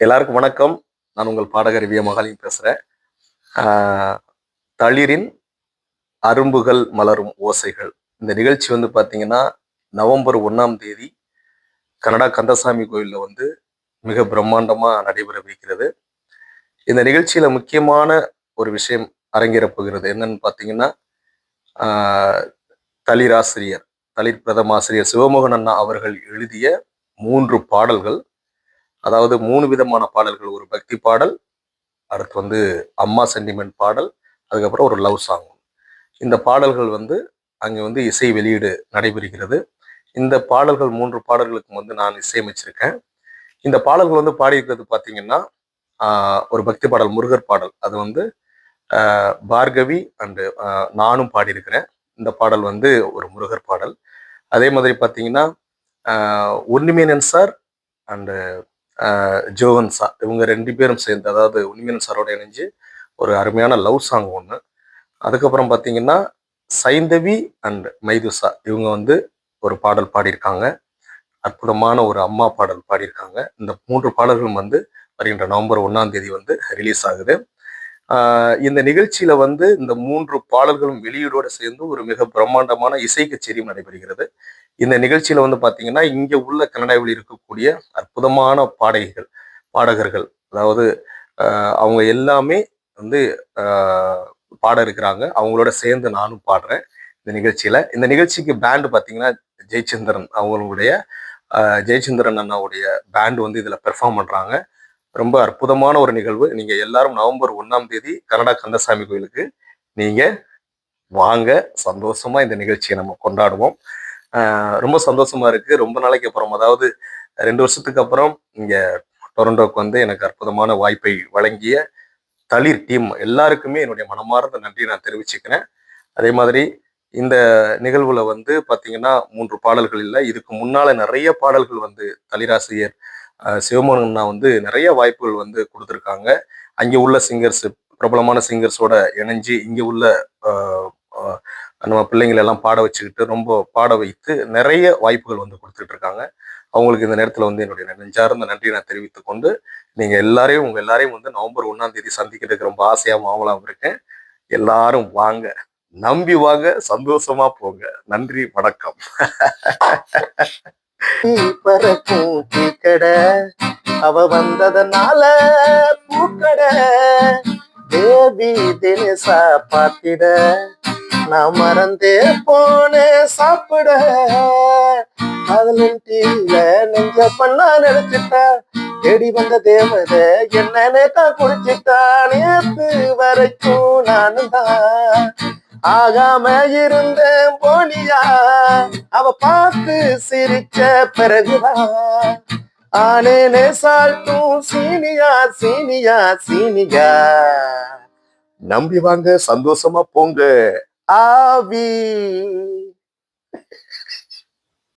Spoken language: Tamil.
எல்லாருக்கும் வணக்கம். நான் உங்கள் பாடகர் விய மகாலியும் பேசுகிறேன் தளிரின் அரும்புகள் மலரும் ஓசைகள். இந்த நிகழ்ச்சி வந்து பார்த்தீங்கன்னா நவம்பர் ஒன்றாம் தேதி கனடா கந்தசாமி கோயிலில் வந்து மிக பிரம்மாண்டமாக நடைபெறவிருக்கிறது. இந்த நிகழ்ச்சியில் முக்கியமான ஒரு விஷயம் அரங்கேறப்போகிறது. என்னன்னு பார்த்தீங்கன்னா தளிராசிரியர் தளிர் பிரதமாசிரியர் சிவமோகன் அண்ணா அவர்கள் எழுதிய மூன்று பாடல்கள். அதாவது மூணு விதமான பாடல்கள். ஒரு பக்தி பாடல் அடுத்து வந்து அம்மா சென்டிமெண்ட் பாடல் அதுக்கப்புறம் ஒரு லவ் சாங். இந்த பாடல்கள் வந்து அங்கே வந்து இசை வெளியீடு நடைபெறுகிறது. இந்த பாடல்கள் மூன்று பாடல்களுக்கும் வந்து நான் இசையமைச்சிருக்கேன். இந்த பாடல்கள் வந்து பாடியிருக்கிறது பார்த்தீங்கன்னா ஒரு பக்தி பாடல் முருகர் பாடல். அது வந்து பார்கவி அண்டு நானும் பாடியிருக்கிறேன். இந்த பாடல் வந்து ஒரு முருகர் பாடல். அதே மாதிரி பார்த்தீங்கன்னா ஆஹ், சார். அண்டு ஜோவன் சார் இவங்க ரெண்டு பேரும் சேர்ந்து அதாவது உண்மையன் சாரோட இணைஞ்சு ஒரு அருமையான லவ் சாங் ஒன்று அதுக்கப்புறம் பார்த்தீங்கன்னா சைந்தவி அண்ட் மைதுசா இவங்க வந்து ஒரு பாடல் பாடியிருக்காங்க. அற்புதமான ஒரு அம்மா பாடல் பாடியிருக்காங்க. இந்த மூன்று பாடல்களும் வந்து வருகின்ற நவம்பர் ஒன்றாம் தேதி வந்து ரிலீஸ் ஆகுது. இந்த நிகழ்ச்சியில வந்து இந்த மூன்று பாடல்களும் வெளியீடோட சேர்ந்து ஒரு மிக பிரம்மாண்டமான இசை கச்சேரியும் நடைபெறுகிறது. இந்த நிகழ்ச்சியில வந்து பாத்தீங்கன்னா இங்க உள்ள கனடாவில் இருக்கக்கூடிய அற்புதமான பாடகிகள் பாடகர்கள் அதாவது ஆஹ் அவங்க எல்லாமே வந்து ஆஹ் பாட இருக்கிறாங்க. அவங்களோட சேர்ந்து நானும் பாடுறேன் இந்த நிகழ்ச்சியில. இந்த நிகழ்ச்சிக்கு பேண்டு பாத்தீங்கன்னா ஜெயச்சந்திரன் அவங்களுடைய ஆஹ் ஜெயச்சந்திரன் அண்ணாவுடைய பேண்ட் வந்து இதுல பெர்ஃபார்ம் பண்றாங்க. ரொம்ப அற்புதமான ஒரு நிகழ்வு. நீங்க எல்லாரும் நவம்பர் ஒன்றாம் தேதி கனடா கந்தசாமி கோயிலுக்கு நீங்க வாங்க. சந்தோஷமா இந்த நிகழ்ச்சியை நம்ம கொண்டாடுவோம். ரொம்ப சந்தோஷமா இருக்கு. ரொம்ப நாளைக்கு அப்புறம் அதாவது ரெண்டு வருஷத்துக்கு அப்புறம் இங்க டொரண்டோக்கு வந்து எனக்கு அற்புதமான வாய்ப்பை வழங்கிய தளிர் டீம் எல்லாருக்குமே என்னுடைய மனமார்ந்த நன்றி நான் தெரிவிச்சுக்கிறேன். அதே மாதிரி இந்த நிகழ்வுல வந்து பாத்தீங்கன்னா மூன்று பாடல்கள் இல்லை. இதுக்கு முன்னால நிறைய பாடல்கள் வந்து தளிராசிரியர் சிவமோகன் அண்ணா வந்து நிறைய வாய்ப்புகள் வந்து கொடுத்துருக்காங்க. அங்கே உள்ள சிங்கர்ஸ் பிரபலமான சிங்கர்ஸோட இணைஞ்சு இங்கே உள்ள நம்ம பிள்ளைங்களை எல்லாம் பாட வச்சுக்கிட்டு ரொம்ப பாட வைத்து நிறைய வாய்ப்புகள் வந்து கொடுத்துட்டு இருக்காங்க அவங்களுக்கு இந்த நேரத்தில் வந்து என்னுடைய நெஞ்சார்ந்த நன்றி நான் தெரிவித்துக் கொண்டு நீங்கள் எல்லாரையும் உங்கள் எல்லாரையும் வந்து நவம்பர் ஒன்றாம் தேதி சந்திக்கிறதுக்கு ரொம்ப ஆசையாக மாவலாம் இருக்கேன். எல்லாரும் வாங்க. நம்பி வாங்க. சந்தோஷமா போங்க. நன்றி. வணக்கம். பறக்கும் வந்ததுனால பூக்கடை தேவி தினசா பாத்திட நான் மறந்தே போனேன் சாப்பிட. காதலின் டீல நெஞ்ச பண்ணா நினைச்சிட்டா. தேடி வந்த தேவத என்னன்னே தான் குடிச்சிட்டா நேத்து வரைக்கும் நானும் தான். ஆகாம இருந்தேன் போனியா அவ பார்த்து சிரிச்ச பிறகுதான். ஆனேனே சால்ட்டும் சீனியா சீனியா சீனியா. நம்பி வாங்க சந்தோஷமா போங்க. ஆவி.